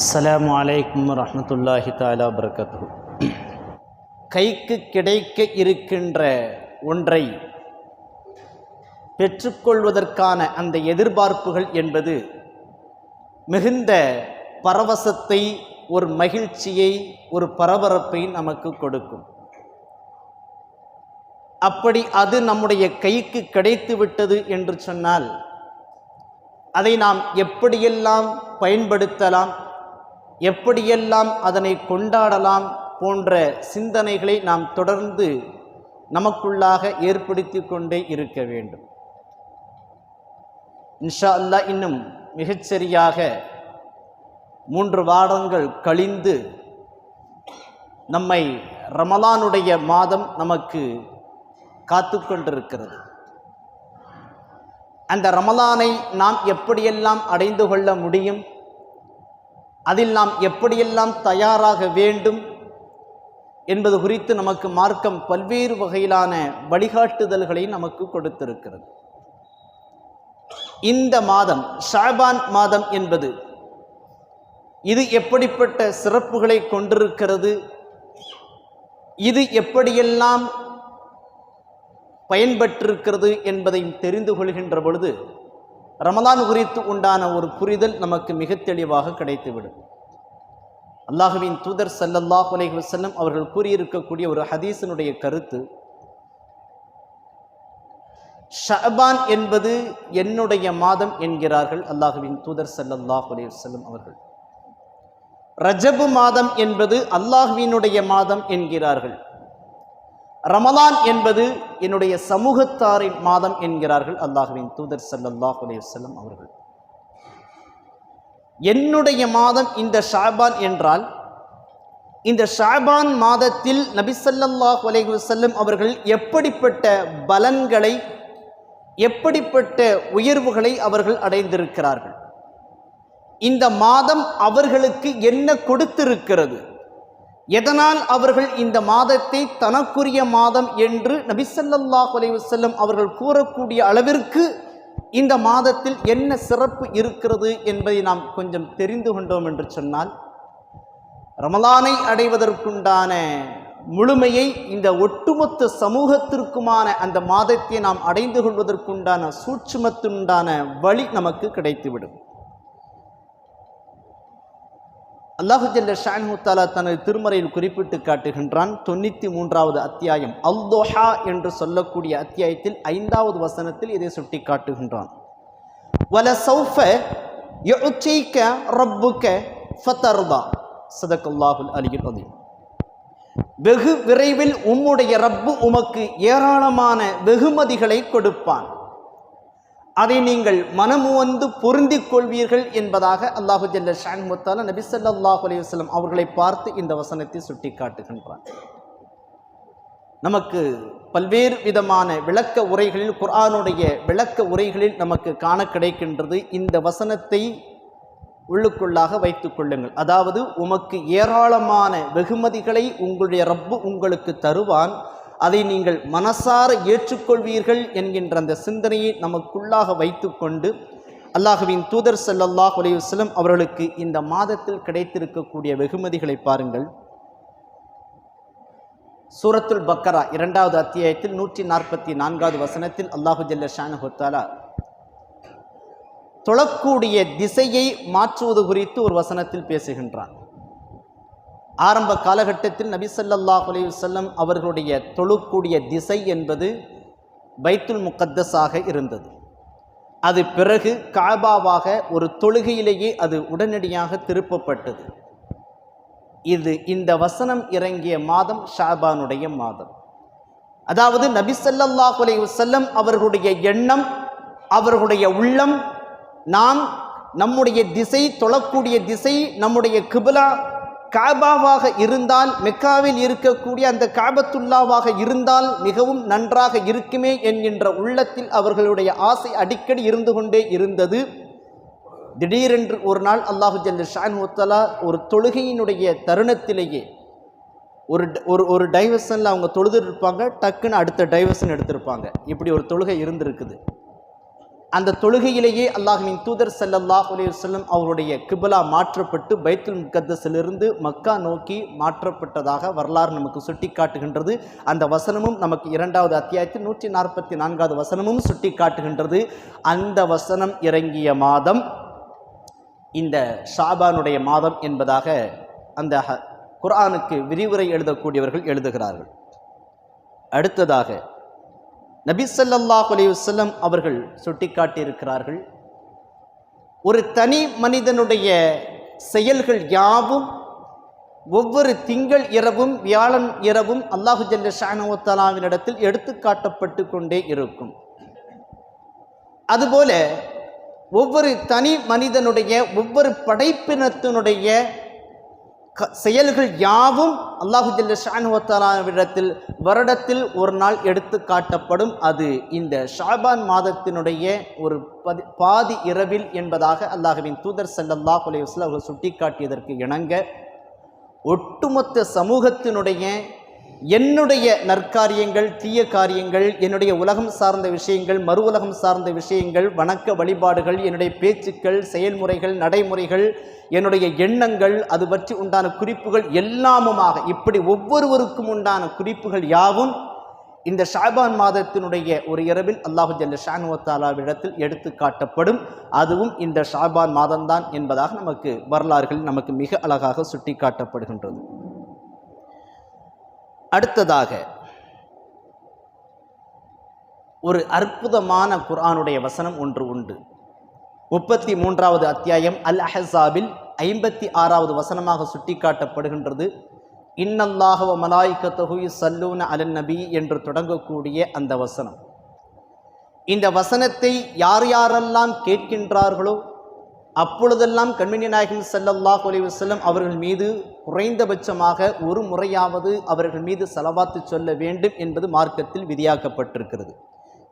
அஸ்லாம் வலைக்கம் வரஹ்மத்துல்லாஹி தாலா பர்கத்து கைக்கு கிடைக்க இருக்கின்ற ஒன்றை பெற்றுக்கொள்வதற்கான அந்த எதிர்பார்ப்புகள் என்பது மிகுந்த பரவசத்தை ஒரு மகிழ்ச்சியை ஒரு பரபரப்பை நமக்கு கொடுக்கும். அப்படி அது நம்முடைய கைக்கு கிடைத்து விட்டது என்று சொன்னால் அதை நாம் எப்படியெல்லாம் பயன்படுத்தலாம்? எப்படியெல்லாம் அதனை கொண்டாடலாம் போன்ற சிந்தனைகளை நாம் தொடர்ந்து நமக்குள்ளாக ஏற்படுத்தி கொண்டே இருக்க வேண்டும். இன்ஷா அல்லா இன்னும் மிகச்சரியாக மூன்று வாரங்கள் கழிந்து நம்மை ரமலானுடைய மாதம் நமக்கு காத்து கொண்டிருக்கிறது. அந்த ரமலானை நாம் எப்படியெல்லாம் அடைந்து கொள்ள முடியும்? அதில் நாம் எப்படியெல்லாம் தயாராக வேண்டும் என்பது குறித்து நமக்கு மார்க்கம் பல்வேறு வகையிலான வழிகாட்டுதல்களை நமக்கு கொடுத்திருக்கிறது. இந்த மாதம் ஷாபான் மாதம் என்பது இது எப்படிப்பட்ட சிறப்புகளை கொண்டிருக்கிறது? இது எப்படியெல்லாம் பயன்பட்டிருக்கிறது என்பதையும் தெரிந்து கொள்கின்ற பொழுது ரமலான் குறித்து உண்டான ஒரு புரிதல் நமக்கு மிக தெளிவாக கிடைத்துவிடும். அல்லாஹுவின் தூதர் சல்லல்லாஹ் அலைஹி வஸல்லம் அவர்கள் கூறியிருக்கக்கூடிய ஒரு ஹதீஸினுடைய கருத்து ஷபான் என்பது என்னுடைய மாதம் என்கிறார்கள் அல்லாஹுவின் தூதர் சல்லல்லாஹ் அலைஹி வஸல்லம் அவர்கள். ரஜபு மாதம் என்பது அல்லாஹுவினுடைய மாதம் என்கிறார்கள். ரமலான் என்பது என்னுடைய சமூகத்தாரின் மாதம் என்கிறார்கள் அல்லாஹுவின் தூதர் சல்லாஹ் அலையுசல்லம் அவர்கள். என்னுடைய மாதம் இந்த ஷாபான் என்றால் இந்த ஷாபான் மாதத்தில் நபிசல்லாஹ் அலைகுசல்லம் அவர்கள் எப்படிப்பட்ட பலன்களை எப்படிப்பட்ட உயர்வுகளை அவர்கள் அடைந்திருக்கிறார்கள்? இந்த மாதம் அவர்களுக்கு என்ன கொடுத்திருக்கிறது? எதனால் அவர்கள் இந்த மாதத்தை தனக்குரிய மாதம் என்று நபிசல்லாஹ் அலைவசல்லம் அவர்கள் கூறக்கூடிய அளவிற்கு இந்த மாதத்தில் என்ன சிறப்பு இருக்கிறது என்பதை நாம் கொஞ்சம் தெரிந்து கொண்டோம் என்று சொன்னால் ரமலானை அடைவதற்குண்டான முழுமையை இந்த ஒட்டுமொத்த சமூகத்திற்குமான அந்த மாதத்தை நாம் அடைந்து கொள்வதற்குண்டான சூட்சுமத்துண்டான வழி நமக்கு கிடைத்துவிடும். அல்லாஹு ஜல்ல ஷான்ஹு தாலா தனது திருமறையில் குறிப்பிட்டு காட்டுகின்றான். தொண்ணூற்றி மூன்றாவது அத்தியாயம் அல்தோஹா என்று சொல்லக்கூடிய அத்தியாயத்தில் ஐந்தாவது வசனத்தில் இதை சுட்டி காட்டுகின்றான் வல சௌஃப யுச்சைக்க ரப்புக்க ஃபத்தர்தா சதக்கல்லாஹுல் அலியுல் அதீம் வெகு விரைவில் உம்முடைய ரப்பு உமக்கு ஏராளமான வெகுமதிகளை கொடுப்பான் அதை நீங்கள் மனமுவந்து பொருந்திக் கொள்வீர்கள் என்பதாக அல்லாஹு ஜல்ல ஷான் முத்தான நபி சல்லாஹ் அலையுஸ்லம் அவர்களை பார்த்து இந்த வசனத்தை சுட்டி காட்டுகின்றார் நமக்கு பல்வேறு விதமான விளக்க உரைகளில் குரானுடைய விளக்க உரைகளில் நமக்கு காண கிடைக்கின்றது. இந்த வசனத்தை உள்ளுக்குள்ளாக வைத்துக் கொள்ளுங்கள். அதாவது உமக்கு ஏராளமான வெகுமதிகளை உங்களுடைய ரப்பு உங்களுக்கு தருவான். அதை நீங்கள் மனசார ஏற்றுக்கொள்வீர்கள் என்கின்ற அந்த சிந்தனையை நமக்குள்ளாக வைத்துக்கொண்டு அல்லாஹுவின் தூதர் செல்லல்லாஹ் அலையுஸ்லம் அவர்களுக்கு இந்த மாதத்தில் கிடைத்திருக்கக்கூடிய வெகுமதிகளை பாருங்கள். சூரத்துல் பக்கரா இரண்டாவது அத்தியாயத்தில் நூற்றி நாற்பத்தி நான்காவது வசனத்தில் அல்லாஹு ஜல்ல ஷானுஹத்தாலா தொழக்கூடிய திசையை மாற்றுவது குறித்து ஒரு வசனத்தில் பேசுகின்றான். ஆரம்ப காலகட்டத்தில் நபிசல்லாஹ் அலையுசல்லம் அவர்களுடைய தொழுக்கூடிய திசை என்பது பைத்துல் முக்கத்தஸாக இருந்தது. அது பிறகு காபாவாக ஒரு தொழுகையிலேயே அது உடனடியாக திருப்பப்பட்டது. இது இந்த வசனம் இறங்கிய மாதம் ஷாபானுடைய மாதம். அதாவது நபிசல்லாஹ் அலையுசல்லம் அவர்களுடைய எண்ணம் அவர்களுடைய உள்ளம் நாம் நம்முடைய திசை தொழக்கூடிய திசை நம்முடைய கிபிலா காபாவாக இருந்தால் மெக்காவில் இருக்கக்கூடிய அந்த காபத்துல்லாவாக இருந்தால் மிகவும் நன்றாக இருக்குமே என்கின்ற உள்ளத்தில் அவர்களுடைய ஆசை அடிக்கடி இருந்து கொண்டே இருந்தது. திடீரென்று ஒரு நாள் அல்லாஹு ஜல்ல ஷான் முத்தலா ஒரு தொழுகையினுடைய தருணத்திலேயே ஒரு ஒரு ஒரு டைவர்ஷனில் அவங்க தொழுது இருப்பாங்க டக்குன்னு அடுத்த டைவர்ஷன் எடுத்திருப்பாங்க. இப்படி ஒரு தொழுகை இருந்திருக்குது. அந்த தொழுகையிலேயே அல்லாஹுவின் தூதர் ஸல்லல்லாஹு அலைஹி வஸல்லம் அவருடைய கிபலா மாற்றப்பட்டு பைத்துல் முக்கத்தஸிலிருந்து மக்கா நோக்கி மாற்றப்பட்டதாக வரலாறு நமக்கு சுட்டி காட்டுகின்றது அந்த வசனமும் நமக்கு இரண்டாவது அத்தியாயத்தில் நூற்றி நாற்பத்தி நான்காவது வசனமும் சுட்டி காட்டுகின்றது அந்த வசனம் இறங்கிய மாதம் இந்த ஷாபானுடைய மாதம் என்பதாக அந்த குரானுக்கு குர்ஆனுக்கு விரிவுரை எழுதக்கூடியவர்கள் எழுதுகிறார்கள். அடுத்ததாக நபி ஸல்லல்லாஹு அவர்கள் சுட்டிக்காட்டியிருக்கிறார்கள். ஒரு தனி மனிதனுடைய செயல்கள் யாவும் ஒவ்வொரு திங்கள் இரவும் வியாழன் இரவும் அல்லாஹு ஜல்ல ஷானுவத்தலாவினிடத்தில் எடுத்து காட்டப்பட்டு கொண்டே இருக்கும். அதுபோல ஒவ்வொரு தனி மனிதனுடைய ஒவ்வொரு படைப்பினத்தினுடைய செயல்கள் யாவும் அல்லாஹு ஜல்ல ஷானுவத்தாலாவிடத்தில் வருடத்தில் ஒரு நாள் எடுத்து காட்டப்படும் அது. இந்த ஷாபான் மாதத்தினுடைய ஒரு பதி பாதி இரவில் என்பதாக அல்லாஹுவின் தூதர் ஸல்லல்லாஹு அலைஹி வஸல்லம் அவர்கள் சுட்டிக்காட்டியதற்கு இணங்க ஒட்டுமொத்த சமூகத்தினுடைய என்னுடைய நற்காரியங்கள் தீய காரியங்கள் என்னுடைய உலகம் சார்ந்த விஷயங்கள் மறு உலகம் சார்ந்த விஷயங்கள் வணக்க வழிபாடுகள் என்னுடைய பேச்சுக்கள் செயல்முறைகள் நடைமுறைகள் என்னுடைய எண்ணங்கள் அது பற்றி உண்டான குறிப்புகள் எல்லாமுமாக இப்படி ஒவ்வொருவருக்கும் உண்டான குறிப்புகள் யாவும் இந்த ஷாபான் மாதத்தினுடைய ஒரு இரவில் அல்லாஹு ஜல்ல ஷானுவத்தாலாவிடத்தில் எடுத்து காட்டப்படும். அதுவும் இந்த ஷாபான் மாதம்தான் என்பதாக நமக்கு வரலாறுகள் நமக்கு மிக அழகாக சுட்டி காட்டப்படுகின்றது அடுத்ததாக ஒரு அற்புதமான குரானுடைய வசனம் ஒன்று உண்டு. முப்பத்தி மூன்றாவது அத்தியாயம் அல் அஹசாபில் ஐம்பத்தி ஆறாவது வசனமாக சுட்டிக்காட்டப்படுகின்றது. இன்னல்லாஹ மலாய்க்க தொகுய் சல்லூன அலன் நபி என்று தொடங்கக்கூடிய அந்த வசனம். இந்த வசனத்தை யார் யாரெல்லாம் கேட்கின்றார்களோ அப்பொழுதெல்லாம் கண்மணி நாயகம் செல்லல்லாஹ் அலைஹி வஸல்லம் அவர்கள் மீது குறைந்தபட்சமாக ஒரு முறையாவது அவர்கள் மீது செலவாத்து சொல்ல வேண்டும் என்பது மார்க்கத்தில் விதியாக்கப்பட்டிருக்கிறது.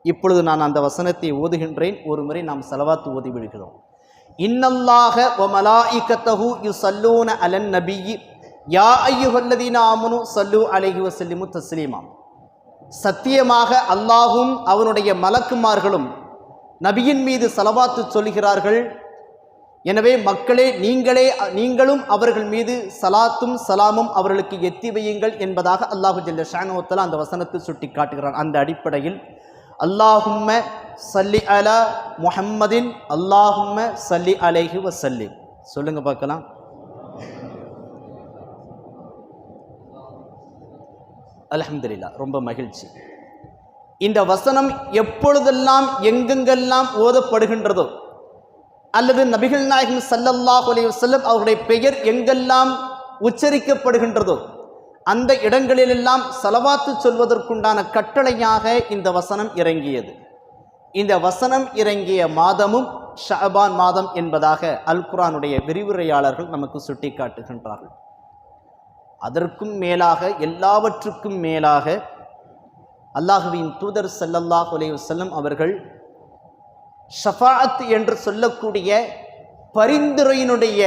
இப்பொழுது நான் அந்த வசனத்தை ஓதுகின்றேன். ஒரு முறை நாம் செலவாத்து ஓதி விடுகிறோம். இன்னல்லாக வ யு சல்லூன அலன் நபியி. யா ஐயுகல்லதீன ஆமனு சல்லு அலஹி வசல்லிமு தஸ்லீமாம் சத்தியமாக அல்லாஹும் அவனுடைய மலக்குமார்களும் நபியின் மீது செலவாத்து சொல்கிறார்கள் எனவே மக்களே நீங்களே நீங்களும் அவர்கள் மீது சலாத்தும் சலாமும் அவர்களுக்கு எத்தி வையுங்கள் என்பதாக அல்லாஹு ஜல்ல ஷானோத்தலா அந்த வசனத்தை சுட்டி காட்டுகிறான் அந்த அடிப்படையில் அல்லாஹும்ம சல்லி அலா முஹம்மதின் அல்லாஹும்ம சல்லி அலைஹி வசல்லி சொல்லுங்க பார்க்கலாம். அலமதுல்லா ரொம்ப மகிழ்ச்சி. இந்த வசனம் எப்பொழுதெல்லாம் எங்கெங்கெல்லாம் ஓதப்படுகின்றதோ அல்லது நபிகள் நாயகம் ஸல்லல்லாஹு அலி வல்லம் அவருடைய பெயர் எங்கெல்லாம் உச்சரிக்கப்படுகின்றதோ அந்த இடங்களிலெல்லாம் செலவாத்து சொல்வதற்குண்டான கட்டளையாக இந்த வசனம் இறங்கியது. இந்த வசனம் இறங்கிய மாதமும் ஷபான் மாதம் என்பதாக அல் குரானுடைய விரிவுரையாளர்கள் நமக்கு சுட்டிக்காட்டுகின்றார்கள். அதற்கும் மேலாக எல்லாவற்றுக்கும் மேலாக அல்லாஹுவின் தூதர் ஸல்லல்லாஹு அலைஹி அவர்கள் ஷஃபாத் என்று சொல்லக்கூடிய பரிந்துரையினுடைய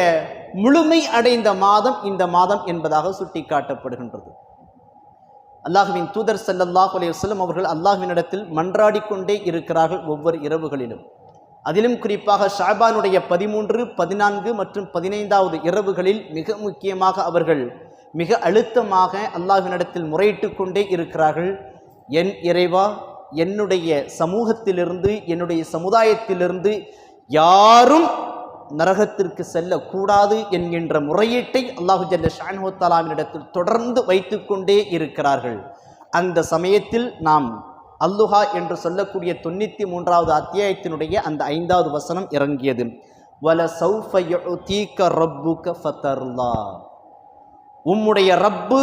முழுமை அடைந்த மாதம் இந்த மாதம் என்பதாக சுட்டிக்காட்டப்படுகின்றது. அல்லாஹுவின் தூதர் ஸல்லல்லாஹு அலைஹி வஸல்லம் அவர்கள் அல்லாஹுவினிடத்தில் மன்றாடிக்கொண்டே இருக்கிறார்கள் ஒவ்வொரு இரவுகளிலும். அதிலும் குறிப்பாக ஷாபானுடைய பதிமூன்று பதினான்கு மற்றும் பதினைந்தாவது இரவுகளில் மிக முக்கியமாக அவர்கள் மிக அழுத்தமாக அல்லாஹ்வினிடத்தில் முறையிட்டு கொண்டே இருக்கிறார்கள். என் இறைவா என்னுடைய சமூகத்திலிருந்து என்னுடைய சமுதாயத்திலிருந்து யாரும் நரகத்திற்கு செல்லக்கூடாது என்கின்ற முறையீட்டை அல்லாஹு ஜல்ல ஷான்ஹோத்தாலாவினிடத்தில் தொடர்ந்து வைத்துக்கொண்டே இருக்கிறார்கள். அந்த சமயத்தில் நாம் அல்லுஹா என்று சொல்லக்கூடிய தொண்ணூற்றி மூன்றாவது அத்தியாயத்தினுடைய அந்த ஐந்தாவது வசனம் இறங்கியது. வல சௌஃப யுதீக ரப்புக ஃபத்தர்லா உம்முடைய ரப்பு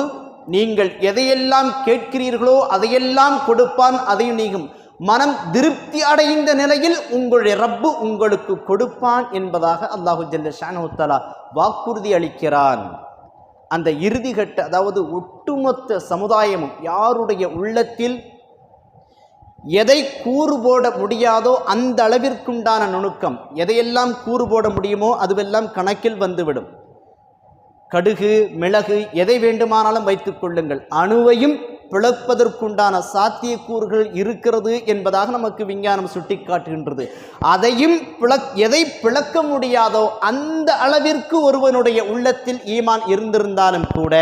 நீங்கள் எதையெல்லாம் கேட்கிறீர்களோ அதையெல்லாம் கொடுப்பான் அதையும் நீங்கும். மனம் திருப்தி அடைந்த நிலையில் உங்களுடைய ரப்பு உங்களுக்கு கொடுப்பான் என்பதாக அல்லாஹு ஜல்ல வாக்குறுதி அளிக்கிறான். அந்த இறுதிகட்ட அதாவது ஒட்டுமொத்த சமுதாயமும் யாருடைய உள்ளத்தில் எதை கூறு போட முடியாதோ அந்த அளவிற்குண்டான நுணுக்கம் எதையெல்லாம் கூறு போட முடியுமோ அதுவெல்லாம் கணக்கில் வந்துவிடும். கடுகு மிளகு எதை வேண்டுமானாலும் வைத்துக் கொள்ளுங்கள். அணுவையும் பிளப்பதற்குண்டான சாத்தியக்கூறுகள் இருக்கிறது என்பதாக நமக்கு விஞ்ஞானம் சுட்டிக்காட்டுகின்றது. அதையும் பிளக் எதை பிளக்க முடியாதோ அந்த அளவிற்கு ஒருவனுடைய உள்ளத்தில் ஈமான் இருந்திருந்தாலும் கூட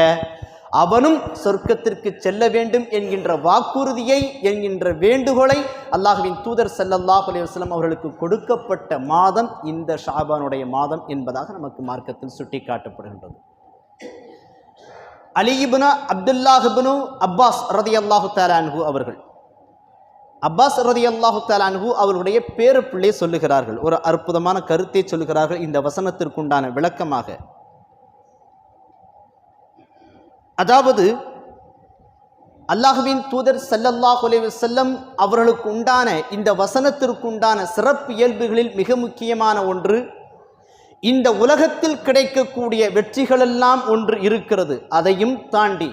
அவனும் சொர்க்கத்திற்கு செல்ல வேண்டும் என்கின்ற வாக்குறுதியை என்கின்ற வேண்டுகோளை அல்லாஹுவின் தூதர் சல்லல்லாஹ் அலைஹி அவர்களுக்கு கொடுக்கப்பட்ட மாதம் இந்த ஷாபானுடைய மாதம் என்பதாக நமக்கு மார்க்கத்தில் சுட்டிக்காட்டப்படுகின்றது. அலிபுனா அப்துல்லாஹிபுனு அப்பாஸ் ரதி அல்லாஹு தாலான்ஹூ அவர்கள் அப்பாஸ் ரதி அல்லாஹு தாலான்ஹூ அவருடைய பேரு பிள்ளை சொல்லுகிறார்கள் ஒரு அற்புதமான கருத்தை சொல்லுகிறார்கள் இந்த வசனத்திற்குண்டான விளக்கமாக அதாவது அல்லாஹுவின் தூதர் ஸல்லல்லாஹு செல்லம் அவர்களுக்கு உண்டான இந்த வசனத்திற்குண்டான சிறப்பு இயல்புகளில் மிக முக்கியமான ஒன்று இந்த உலகத்தில் கிடைக்கக்கூடிய வெற்றிகளெல்லாம் ஒன்று இருக்கிறது. அதையும் தாண்டி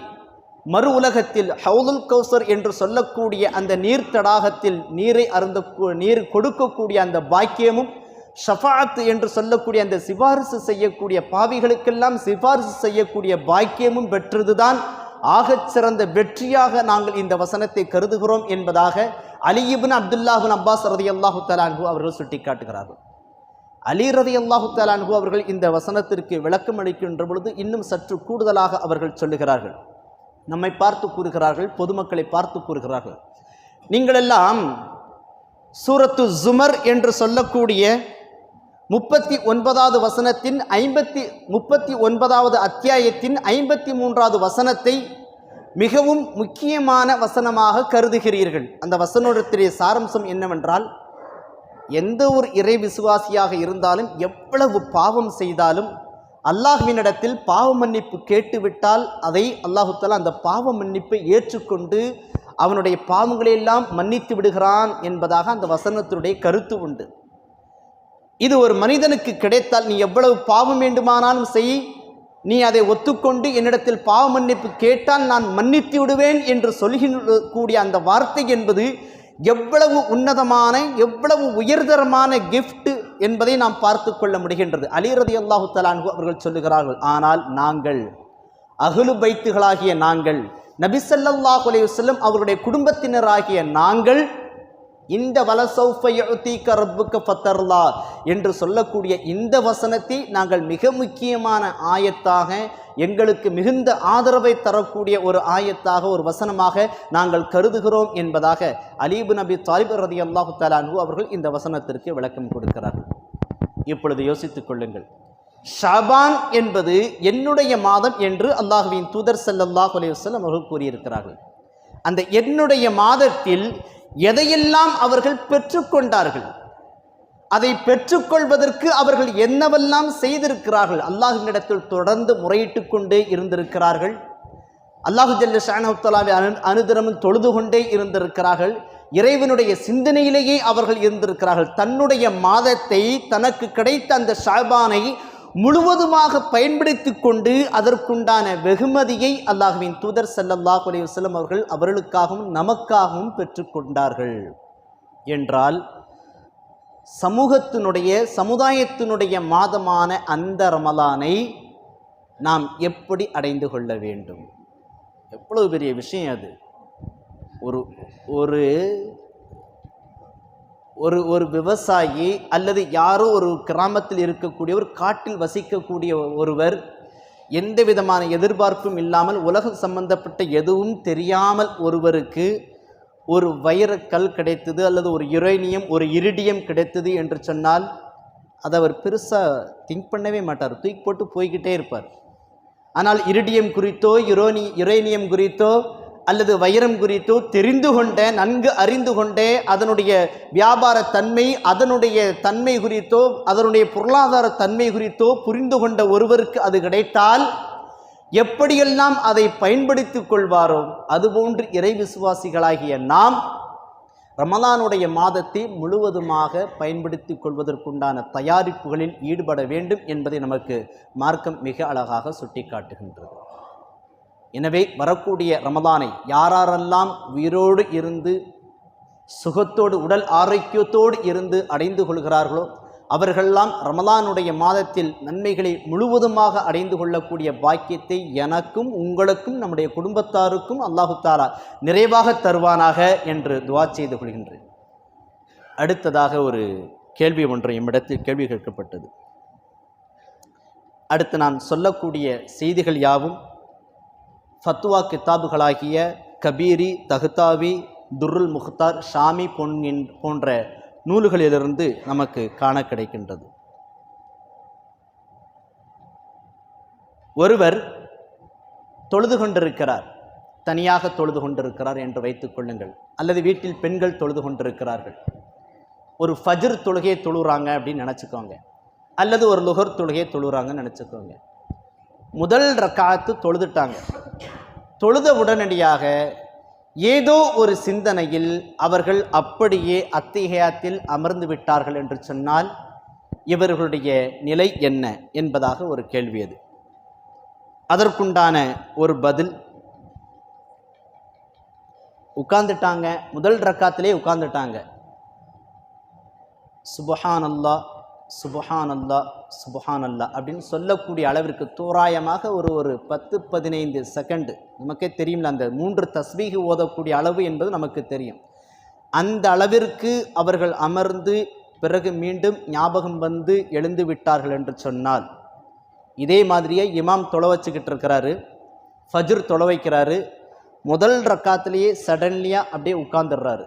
மறு உலகத்தில் ஹவுலுல் கௌசர் என்று சொல்லக்கூடிய அந்த நீர் தடாகத்தில் நீரை அருந்த நீர் கொடுக்கக்கூடிய அந்த பாக்கியமும் ஷஃபாத் என்று சொல்லக்கூடிய அந்த சிபாரிசு செய்யக்கூடிய பாவிகளுக்கெல்லாம் சிபாரிசு செய்யக்கூடிய பாக்கியமும் பெற்றதுதான் ஆகச் சிறந்த வெற்றியாக நாங்கள் இந்த வசனத்தை கருதுகிறோம் என்பதாக அலியிபின் அப்துல்லாஹின் அப்பாஸ் ரதி அல்லாஹு தலான்ஹு அவர்கள் சுட்டிக்காட்டுகிறார்கள். அலி ரதி அல்லாஹு தலான்ஹு அவர்கள் இந்த வசனத்திற்கு விளக்கம் அளிக்கின்ற பொழுது இன்னும் சற்று கூடுதலாக அவர்கள் சொல்லுகிறார்கள். நம்மை பார்த்து கூறுகிறார்கள் பொதுமக்களை பார்த்து கூறுகிறார்கள். நீங்களெல்லாம் சூரத்து ஜுமர் என்று சொல்லக்கூடிய முப்பத்தி ஒன்பதாவது வசனத்தின் ஐம்பத்தி முப்பத்தி ஒன்பதாவது அத்தியாயத்தின் ஐம்பத்தி மூன்றாவது வசனத்தை மிகவும் முக்கியமான வசனமாக கருதுகிறீர்கள். அந்த வசனத்திலே சாரம்சம் என்னவென்றால் எந்த ஒரு இறை விசுவாசியாக இருந்தாலும் எவ்வளவு பாவம் செய்தாலும் அல்லாஹ்வினிடத்தில் பாவ மன்னிப்பு கேட்டுவிட்டால் அதை அல்லாஹுத்தாலா அந்த பாவ மன்னிப்பை ஏற்றுக்கொண்டு அவனுடைய பாவங்களையெல்லாம் மன்னித்து விடுகிறான் என்பதாக அந்த வசனத்தினுடைய கருத்து உண்டு. இது ஒரு மனிதனுக்கு கிடைத்தால் நீ எவ்வளவு பாவம் வேண்டுமானாலும் செய் நீ அதை ஒத்துக்கொண்டு என்னிடத்தில் பாவ மன்னிப்பு கேட்டால் நான் மன்னித்து விடுவேன் என்று சொல்கின்ற கூடிய அந்த வார்த்தை என்பது எவ்வளவு உன்னதமான எவ்வளவு உயர்தரமான கிஃப்ட்டு என்பதை நாம் பார்த்து கொள்ள முடிகின்றது. அலிரதி அல்லாஹு தலான்கு அவர்கள் சொல்லுகிறார்கள் ஆனால் நாங்கள் அகுலு பைத்துகளாகிய நாங்கள் நபிசல்லாஹு அலைஹி அவருடைய குடும்பத்தினராகிய நாங்கள் இந்த வலசௌஃபீக்க ரப்புக்க ஃபத்தர்லா என்று சொல்லக்கூடிய இந்த வசனத்தை நாங்கள் மிக முக்கியமான ஆயத்தாக எங்களுக்கு மிகுந்த ஆதரவை தரக்கூடிய ஒரு ஆயத்தாக ஒரு வசனமாக நாங்கள் கருதுகிறோம் என்பதாக அலீபு நபி தாலிப் ரதி அல்லாஹு தலான்ஹு அவர்கள் இந்த வசனத்திற்கு விளக்கம் கொடுக்கிறார்கள். இப்பொழுது யோசித்துக் கொள்ளுங்கள். ஷாபான் என்பது என்னுடைய மாதம் என்று அல்லாஹுவின் தூதர் ஸல்லல்லாஹு அலையுசல்லம் அவர்கள் கூறியிருக்கிறார்கள். அந்த என்னுடைய மாதத்தில் எதையெல்லாம் அவர்கள் பெற்றுக்கொண்டார்கள் அதை பெற்றுக்கொள்வதற்கு அவர்கள் என்னவெல்லாம் செய்திருக்கிறார்கள்? அல்லாஹ்வினிடத்தில் தொடர்ந்து முறையிட்டு கொண்டே இருந்திருக்கிறார்கள். அல்லாஹு ஜல்ல ஷானஹுத்தலாவை அனு அனுதினமும் தொழுது கொண்டே இருந்திருக்கிறார்கள். இறைவனுடைய சிந்தனையிலேயே அவர்கள் இருந்திருக்கிறார்கள். தன்னுடைய மாதத்தை தனக்கு கிடைத்த அந்த ஷாபானை முழுவதுமாக பயன்படுத்தி கொண்டு அதற்குண்டான வெகுமதியை அல்லாஹுவின் தூதர் ஸல்லல்லாஹு அலைஹி வஸல்லம் அவர்கள் அவர்களுக்காகவும் நமக்காகவும் பெற்றுக்கொண்டார்கள் என்றால் சமூகத்தினுடைய சமுதாயத்தினுடைய மாதமான அந்த ரமலானை நாம் எப்படி அடைந்து கொள்ள வேண்டும்? எவ்வளவு பெரிய விஷயம் அது. ஒரு ஒரு ஒரு ஒரு விவசாயி அல்லது யாரோ ஒரு கிராமத்தில் இருக்கக்கூடிய ஒரு காட்டில் வசிக்கக்கூடிய ஒருவர் எந்த விதமான எதிர்பார்ப்பும் இல்லாமல் உலகம் சம்பந்தப்பட்ட எதுவும் தெரியாமல் ஒருவருக்கு ஒரு வைரக்கல் கிடைத்தது அல்லது ஒரு யுரேனியம் ஒரு இரிடியம் கிடைத்தது என்று சொன்னால் அதை அவர் பெருசாக திங்க் பண்ணவே மாட்டார். தூக்கி போட்டு போய்கிட்டே இருப்பார். ஆனால் இரிடியம் குறித்தோ யுரோனி யுரேனியம் குறித்தோ அல்லது வைரம் குறித்தோ தெரிந்து கொண்ட நன்கு அறிந்து கொண்டே அதனுடைய வியாபார தன்மை அதனுடைய தன்மை குறித்தோ அதனுடைய பொருளாதார தன்மை குறித்தோ புரிந்து கொண்ட ஒருவருக்கு அது கிடைத்தால் எப்படியெல்லாம் அதை பயன்படுத்திக் கொள்வாரோ அதுபோன்று இறை விசுவாசிகளாகிய நாம் ரமதானுடைய மாதத்தை முழுவதுமாக பயன்படுத்திக் கொள்வதற்குண்டான தயாரிப்புகளில் ஈடுபட வேண்டும் என்பதை நமக்கு மார்க்கம் மிக அழகாக சுட்டிக்காட்டுகின்றது. எனவே வரக்கூடிய ரமதானை யாரெல்லாம் உயிரோடு இருந்து சுகத்தோடு உடல் ஆரோக்கியத்தோடு இருந்து அடைந்து கொள்கிறார்களோ அவர்களெல்லாம் ரமலானுடைய மாதத்தில் நன்மைகளை முழுவதுமாக அடைந்து கொள்ளக்கூடிய பாக்கியத்தை எனக்கும் உங்களுக்கும் நம்முடைய குடும்பத்தாருக்கும் அல்லாஹு தாலா நிறைவாக தருவானாக என்று துவா செய்து கொள்கின்றேன். அடுத்ததாக ஒரு கேள்வி ஒன்று எம்மிடத்தில் கேள்வி கேட்கப்பட்டது. அடுத்து நான் சொல்லக்கூடிய செய்திகள் யாவும்? ஃபத்துவா கித்தாபுகளாகிய கபீரி தகுதாவி துருல் முக்தார் ஷாமி பொன்கின் போன்ற நூல்களிலிருந்து நமக்கு காண கிடைக்கின்றது. ஒருவர் தொழுது கொண்டிருக்கிறார். தனியாக தொழுது கொண்டிருக்கிறார் என்று வைத்துக் கொள்ளுங்கள். அல்லது வீட்டில் பெண்கள் தொழுது கொண்டிருக்கிறார்கள். ஒரு ஃபஜ்ர் தொழுகையை தொழுகிறாங்க அப்படின்னு நினச்சிக்கோங்க. அல்லது ஒரு லுகர் தொழுகையை தொழுகிறாங்கன்னு நினச்சிக்கோங்க. முதல் ரக்காத்து தொழுதுட்டாங்க. தொழுத உடனடியாக ஏதோ ஒரு சிந்தனையில் அவர்கள் அப்படியே அத்திகையாத்தில் அமர்ந்து விட்டார்கள் என்று சொன்னால் இவர்களுடைய நிலை என்ன என்பதாக ஒரு கேள்வி அது. அதற்குண்டான ஒரு பதில். உட்கார்ந்துட்டாங்க. முதல் ரக்காத்திலே உட்கார்ந்துட்டாங்க. சுபஹான் அல்லா சுபஹான் அல்லா சுபஹான் அல்லா அப்படின்னு சொல்லக்கூடிய அளவிற்கு தோராயமாக ஒரு ஒரு பத்து பதினைந்து செகண்டு நமக்கே தெரியும்ல அந்த மூன்று தஸ்வீகு ஓதக்கூடிய அளவு என்பது நமக்கு தெரியும். அந்த அளவிற்கு அவர்கள் அமர்ந்து பிறகு மீண்டும் ஞாபகம் வந்து எழுந்து விட்டார்கள் என்று சொன்னால் இதே மாதிரியே இமாம் தொலை வச்சுக்கிட்டு இருக்கிறாரு ஃபஜ்ர் தொலை வைக்கிறாரு முதல் ரக்காத்திலேயே சடன்லியாக அப்படியே உட்காந்துடுறாரு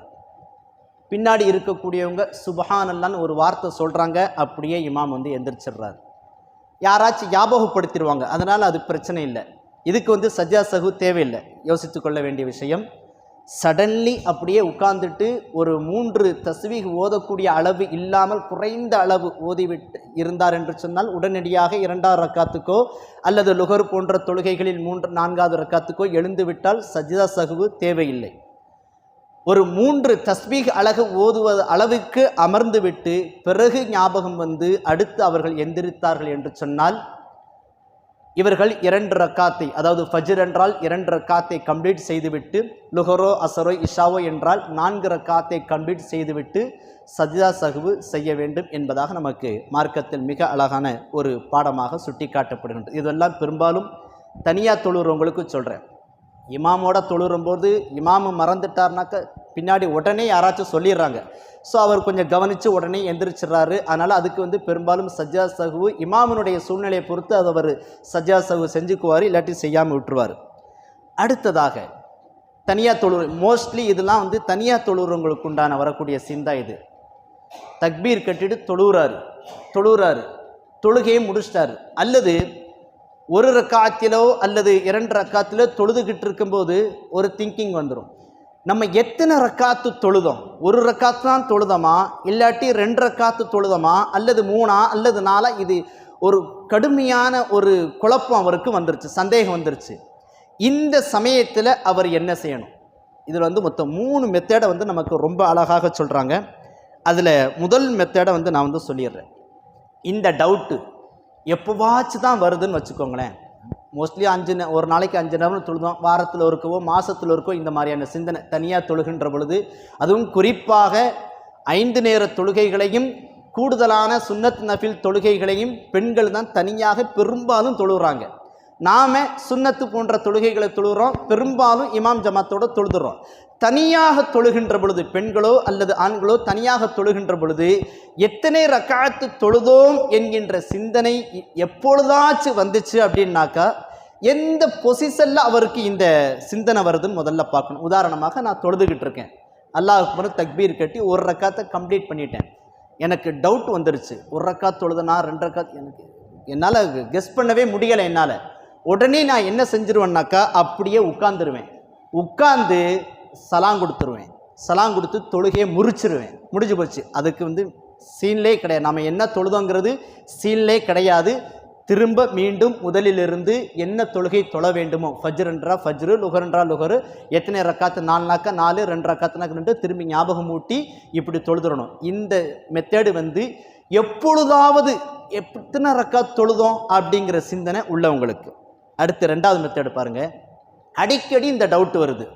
பின்னாடி இருக்கக்கூடியவங்க சுபஹானல்லான்னு ஒரு வார்த்தை சொல்கிறாங்க அப்படியே இமாம் வந்து எந்திரிச்சிடுறாரு. யாராச்சும் ஞாபகப்படுத்திடுவாங்க அதனால் அது பிரச்சனை இல்லை. இதுக்கு வந்து சஜ்ஜா சகு தேவையில்லை. யோசித்து கொள்ள வேண்டிய விஷயம் சடன்லி அப்படியே உட்கார்ந்துட்டு ஒரு மூன்று தஸ்வீக் ஓதக்கூடிய அளவு இல்லாமல் குறைந்த அளவு ஓதிவிட்டு இருந்தார் என்று சொன்னால் உடனடியாக இரண்டாவது ரக்காத்துக்கோ அல்லது லுகர் போன்ற தொழுகைகளில் மூன்று நான்காவது ரக்காத்துக்கோ எழுந்துவிட்டால் சஜிதா சஜ்ஜா சகுவு தேவையில்லை. ஒரு மூன்று தஸ்பீக் அழகு ஓதுவது அளவுக்கு அமர்ந்துவிட்டு பிறகு ஞாபகம் வந்து அடுத்து அவர்கள் எந்திரித்தார்கள் என்று சொன்னால் இவர்கள் இரண்டு ரக்காத்தை அதாவது ஃபஜ்ர் என்றால் இரண்டு ரக்காத்தை கம்ப்ளீட் செய்துவிட்டு லுஹரோ அசரோ இஷாவோ என்றால் நான்கு ரக்காத்தை கம்ப்ளீட் செய்துவிட்டு சஜிதா சகுவு செய்ய வேண்டும் என்பதாக நமக்கு மார்க்கத்தில் மிக அழகான ஒரு பாடமாக சுட்டி காட்டப்படுகின்றது இதெல்லாம் பெரும்பாலும் தனியாக தொழுகிறவங்களுக்கு சொல்கிறேன் இமாமோட தொழுறும்போது இமாமு மறந்துட்டார்னாக்க பின்னாடி உடனே யாராச்சும் சொல்லிடுறாங்க. ஸோ அவர் கொஞ்சம் கவனித்து உடனே எந்திரிச்சிடுறாரு. அதனால் அதுக்கு வந்து பெரும்பாலும் சஜ்ஜா சகுவு இமாமனுடைய சூழ்நிலையை பொறுத்து அது அவர் சஜ்ஜா சகு செஞ்சுக்குவார் இல்லாட்டி செய்யாமல் விட்டுருவார். அடுத்ததாக தனியாக தொழு மோஸ்ட்லி இதெல்லாம் வந்து தனியாக தொழுறவங்களுக்கு உண்டான வரக்கூடிய சிந்தா இது. தக்பீர் கட்டிட்டு தொழுகிறாரு. தொழுகிறாரு. தொழுகையை முடிச்சிட்டாரு. அல்லது ஒரு ரக்காத்திலோ அல்லது இரண்டு ரக்காத்திலோ தொழுதுகிட்டு இருக்கும்போது ஒரு திங்கிங் வந்துடும் நம்ம எத்தனை ரக்காத்து தொழுதோம்? ஒரு ரக்காத்து தான் தொழுதோமா? இல்லாட்டி ரெண்டு ரக்காத்து தொழுதோமா? அல்லது மூணா? அல்லது நாலா? இது ஒரு கடுமையான ஒரு குழப்பம் அவருக்கு வந்துருச்சு சந்தேகம் வந்துருச்சு. இந்த சமயத்தில் அவர் என்ன செய்யணும்? இதில் வந்து மொத்தம் மூணு மெத்தேடை வந்து நமக்கு ரொம்ப அழகாக சொல்கிறாங்க அதில் முதல் மெத்தேடை வந்து நான் வந்து சொல்லிடுறேன். இந்த டவுட்டு எப்போவாச்சும் தான் வருதுன்னு வச்சுக்கோங்களேன். மோஸ்ட்லி அஞ்சு ஒரு நாளைக்கு அஞ்சு நேரம் தொழுதோம். வாரத்தில் இருக்கவோ மாதத்தில் இருக்கோ இந்த மாதிரியான சிந்தனை தனியாக தொழுகின்ற பொழுது அதுவும் குறிப்பாக ஐந்து நேர தொழுகைகளையும் கூடுதலான சுன்னத் நஃபில் தொழுகைகளையும் பெண்கள் தான் தனியாக பெரும்பாலும் தொழுகிறாங்க நாம் சுன்னத்து போன்ற தொழுகைகளை தொழுகிறோம் பெரும்பாலும் இமாம் ஜமாத்தோட தொழுதுறோம். தனியாக தொழுகின்ற பொழுது பெண்களோ அல்லது ஆண்களோ தனியாக தொழுகின்ற பொழுது எத்தனை ரக்காத்து தொழுதோம் என்கின்ற சிந்தனை எப்பொழுதாச்சும் வந்துச்சு அப்படின்னாக்கா எந்த பொசிஷனில் அவருக்கு இந்த சிந்தனை வருதுன்னு முதல்ல பார்க்கணும். உதாரணமாக நான் தொழுதுகிட்டு இருக்கேன். அல்லாஹ் அக்பர் தக்பீர் கட்டி ஒரு ரக்காத்தை கம்ப்ளீட் பண்ணிட்டேன். எனக்கு டவுட் வந்துருச்சு. ஒரு ரக்காத் தொழுதுனா ரெண்டு ரக்கா எனக்கு என்னால் கெஸ் பண்ணவே முடியலை என்னால். உடனே நான் என்ன செஞ்சிருவேன்னாக்கா அப்படியே உட்காந்துருவேன் உட்காந்து சலாங் கொடுத்துருவேன். சலாங் கொடுத்து தொழுகையை முறிச்சிருவேன். முடிஞ்சு போச்சு. அதுக்கு வந்து சீன்லே கிடையாது. நம்ம என்ன தொழுதோங்கிறது சீன்லே கிடையாது. திரும்ப மீண்டும் முதலிலிருந்து என்ன தொழுகை தொழ வேண்டுமோ ஃபஜ்ருன்றா ஃபஜ்ரு லுகருன்றா லுகரு எத்தனை ரக்காத்து? நாலுனாக்கா நாலு ரெண்டு ரக்காத்துனாக்க ரெண்டு திரும்பி ஞாபகம் ஊட்டி இப்படி தொழுதுடணும். இந்த மெத்தேடு வந்து எப்பொழுதாவது எத்தனை ரக்கா தொழுதோம் அப்படிங்கிற சிந்தனை உள்ளவங்களுக்கு. அடுத்து ரெண்டாவது மெத்தேடு பாருங்கள் அடிக்கடி இந்த டவுட் வருது.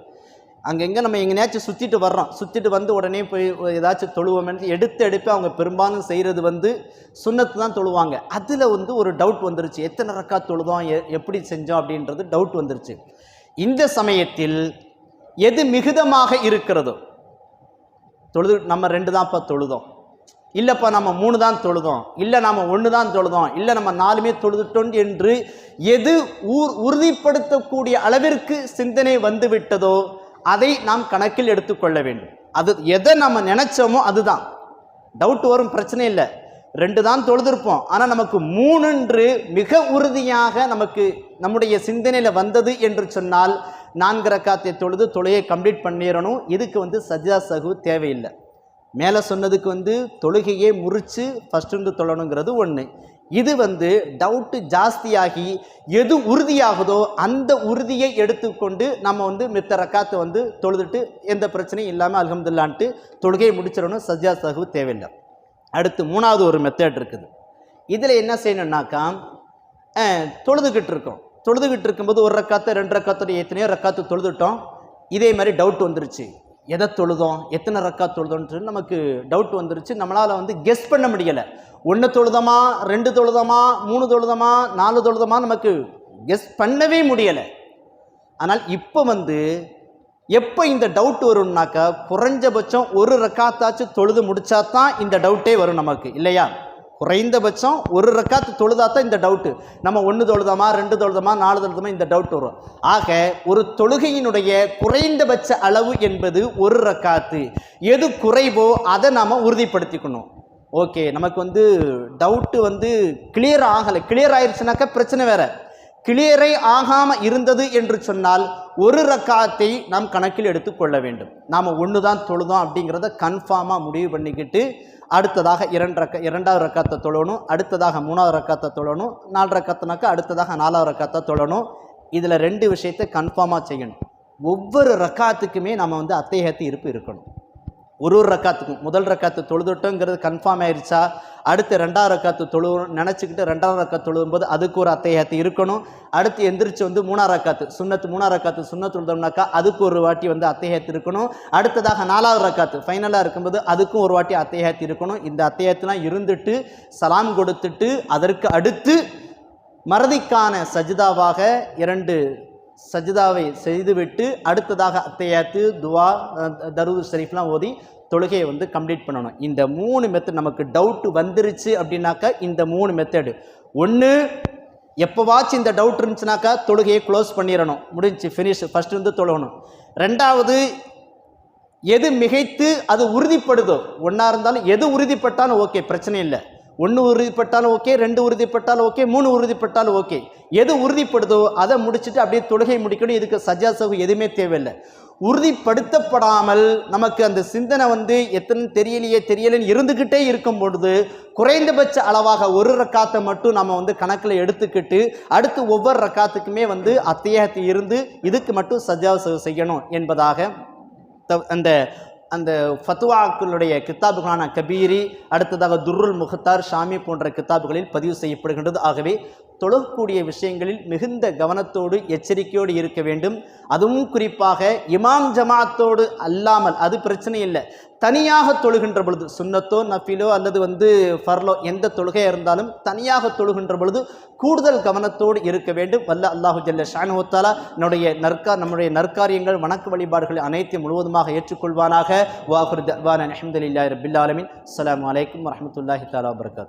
அங்கெங்கே நம்ம எங்கேயாச்சும் சுற்றிட்டு வர்றோம். சுற்றிட்டு வந்து உடனே போய் ஏதாச்சும் தொழுவோம்னு எடுத்து எடுப்பே அவங்க பெரும்பாலும் செய்கிறது வந்து சுண்ணத்து தான் தொழுவாங்க. அதில் வந்து ஒரு டவுட் வந்துருச்சு. எத்தனை ரக்கா தொழுதோம்? எ- எப்படி செஞ்சோம்? அப்படின்றது டவுட் வந்துருச்சு. இந்த சமயத்தில் எது மிகுதமாக இருக்கிறதோ தொழுது நம்ம ரெண்டு தான்ப்பா தொழுதோம். இல்லைப்பா நம்ம மூணு தான் தொழுதோம். இல்லை நம்ம ஒன்று தான் தொழுதோம். இல்லை நம்ம நாலுமே தொழுதுட்டோம் என்று எது ஊர் உறுதிப்படுத்தக்கூடிய அளவிற்கு சிந்தனை வந்துவிட்டதோ அதை நாம் கணக்கில் எடுத்துக்கொள்ள வேண்டும். அது எதை நம்ம நினைச்சோமோ அதுதான். டவுட் வரும் பிரச்சனை இல்லை. ரெண்டு தான் தொழுதிருப்போம். ஆனால் நமக்கு மூணுன்று மிக உறுதியாக நமக்கு நம்முடைய சிந்தனையில் வந்தது என்று சொன்னால் நான்கு ரக்காத்தை தொழுது தொழுகையை கம்ப்ளீட் பண்ணிடணும். இதுக்கு வந்து சஜ்ஜா சகு தேவையில்லை. மேலே சொன்னதுக்கு வந்து தொழுகையே முறித்து ஃபஸ்ட்டு தொழணுங்கிறது ஒன்று இது வந்து டவுட்டு ஜாஸ்தியாகி எது உறுதியாகுதோ அந்த உறுதியை எடுத்துக்கொண்டு நம்ம வந்து மித்த ரக்காத்தை வந்து தொழுதுட்டு எந்த பிரச்சனையும் இல்லாமல் அலகம்துல்லான்ட்டு தொழுகையை முடிச்சிடணும் சஜ்ஜா சகு தேவையில்லை. அடுத்து மூணாவது ஒரு மெத்தட் இருக்குது. இதில் என்ன செய்யணுன்னாக்கா தொழுதுகிட்டு இருக்கோம். தொழுதுகிட்டு இருக்கும்போது ஒரு ரக்காத்தை ரெண்டு ரக்காத்தோட எத்தனையோ ரக்காத்து தொழுதுட்டோம். இதே மாதிரி டவுட் வந்துருச்சு. எதை தொழுதோம் எத்தனை ரக்கா தொழுதோன்றது நமக்கு டவுட் வந்துருச்சு. நம்மளால் வந்து கெஸ் பண்ண முடியலை. ஒன்று தொழுதமா ரெண்டு தொழுதமா மூணு தொழுதமா நாலு தொழுதமா நமக்கு கெஸ் பண்ணவே முடியலை. ஆனால் இப்போ வந்து எப்போ இந்த டவுட் வரும்னாக்கா குறைஞ்சபட்சம் ஒரு ரக்காத்தாச்சும் தொழுது முடிச்சா தான் இந்த டவுட்டே வரும் நமக்கு இல்லையா? குறைந்தபட்சம் ஒரு ரக்காத்து தொழுதாத்தான் இந்த டவுட்டு நம்ம ஒன்று தொழுதமா ரெண்டு தொழுதமா நாலு தொழுதமா இந்த டவுட் வரும். ஆக ஒரு தொழுகையினுடைய குறைந்தபட்ச அளவு என்பது ஒரு ரக்காத்து. எது குறைவோ அதை நாம் உறுதிப்படுத்திக்கணும். ஓகே நமக்கு வந்து டவுட்டு வந்து கிளியர் ஆகலை. கிளியர் ஆயிடுச்சுனாக்கா பிரச்சனை வேற. கிளியரை ஆகாமல் இருந்தது என்று சொன்னால் ஒரு ரக்காத்தை நாம் கணக்கில் எடுத்துக்கொள்ள வேண்டும். நாம் ஒன்று தான் தொழுதோம் அப்படிங்கிறத கன்ஃபார்மாக முடிவு பண்ணிக்கிட்டு அடுத்ததாக இரண்டு ரக்க இரண்டாவது ரக்காத்தை தொழணும் அடுத்ததாக மூணாவது ரக்காத்தை தொழணும் நாலு ரக்கத்தினாக்கா அடுத்ததாக நாலாவது ரக்கத்தை தொழணும். இதில் ரெண்டு விஷயத்தை கன்ஃபார்மாக செய்யணும். ஒவ்வொரு ரக்காத்துக்குமே நம்ம வந்து அத்தேகத்து இருப்பு இருக்கணும். ஒரு ஒரு ரக்காத்துக்கும். முதல் ரக்காத்து தொழுதுட்டோங்கிறது கன்ஃபார்ம் ஆயிடுச்சா அடுத்து ரெண்டாவது ரக்காத்து தொழு நினச்சிக்கிட்டு ரெண்டாவது ரக்காத்து தொழுவும்போது அதுக்கு ஒரு அத்தையாத்து இருக்கணும். அடுத்து எந்திரிச்சு வந்து மூணாவது ரக்காத்து சுண்ணத்து மூணாவது ரக்காத்து சுண்ணத்து தொழுதோம்னாக்கா அதுக்கு ஒரு வாட்டி வந்து அத்தையாத்து இருக்கணும். அடுத்ததாக நாலாவது ரக்காத்து ஃபைனலாக இருக்கும்போது அதுக்கும் ஒரு வாட்டி அத்தையாத்து இருக்கணும். இந்த அத்தையாத்துலாம் இருந்துட்டு சலாம் கொடுத்துட்டு அதற்கு அடுத்து மறதிக்கான சஜிதாவாக இரண்டு சஜிதாவை செய்துவிட்டு அடுத்ததாக அத்தையாத்து துவா தருது ஷரீஃப்லாம் ஓதி தொழுகையை வந்து கம்ப்ளீட் பண்ணணும். இந்த மூணு மெத்தட் நமக்கு டவுட் வந்துருச்சு அப்படின்னாக்கா இந்த மூணு மெத்தடு ஒன்று எப்போவாச்சும் இந்த டவுட் இருந்துச்சுனாக்கா தொழுகையை க்ளோஸ் பண்ணிடணும். முடிஞ்சு ஃபினிஷ் ஃபஸ்ட்டு வந்து தொழுகணும். ரெண்டாவது எது மிகைத்து அது உறுதிப்படுதோ ஒன்றா இருந்தாலும் எது உறுதிப்பட்டாலும் ஓகே பிரச்சனை இல்லை. ஒன்று உறுதிப்பட்டாலும் ஓகே ரெண்டு உறுதிப்பட்டாலும் ஓகே மூணு உறுதிப்பட்டாலும் ஓகே. எது உறுதிப்படுதோ அதை முடிச்சுட்டு அப்படியே தொழுகை முடிக்கணும். இதுக்கு சஜ்ஜா சகு எதுவுமே தேவையில்லை. உறுதிப்படுத்தப்படாமல் நமக்கு அந்த சிந்தனை வந்து எத்தனை தெரியலையே தெரியலைன்னு இருந்துக்கிட்டே இருக்கும் பொழுது குறைந்தபட்ச அளவாக ஒரு ரக்காத்தை மட்டும் நம்ம வந்து கணக்கில் எடுத்துக்கிட்டு அடுத்து ஒவ்வொரு ரக்காத்துக்குமே வந்து அத்தியாயத்து இருந்து இதுக்கு மட்டும் சஜ்ஜா செய்யணும் என்பதாக த- அந்த அந்த ஃபத்துவாக்களுடைய கித்தாபுகளான கபீரி அடுத்ததாக துர்ருல் முகத்தார் ஷாமி போன்ற கித்தாபுகளில் பதிவு செய்யப்படுகின்றது. ஆகவே தொழக்கூடிய விஷயங்களில் மிகுந்த கவனத்தோடு எச்சரிக்கையோடு இருக்க வேண்டும். அதுவும் குறிப்பாக இமாம் ஜமாத்தோடு அல்லாமல் அது பிரச்சனை இல்லை தனியாக தொழுகின்ற பொழுது சுன்னத்தோ நஃபிலோ அல்லது வந்து ஃபர்லோ எந்த தொழுகையாக இருந்தாலும் தனியாக தொழுகின்ற பொழுது கூடுதல் கவனத்தோடு இருக்க வேண்டும். வல்ல அல்லாஹு ஜல்ல ஷானுத்தாலா நம்முடைய நற்கா நம்முடைய நற்காரியங்கள் வணக்க வழிபாடுகள் அனைத்தையும் முழுவதுமாக ஏற்றுக்கொள்வானாக. வாகுர் தவான் அஹமதுல்லாஹி ரபில்லாலமின் அலாம் வலைக்கம் வரமத்துல்லாஹி தாலா தஆலா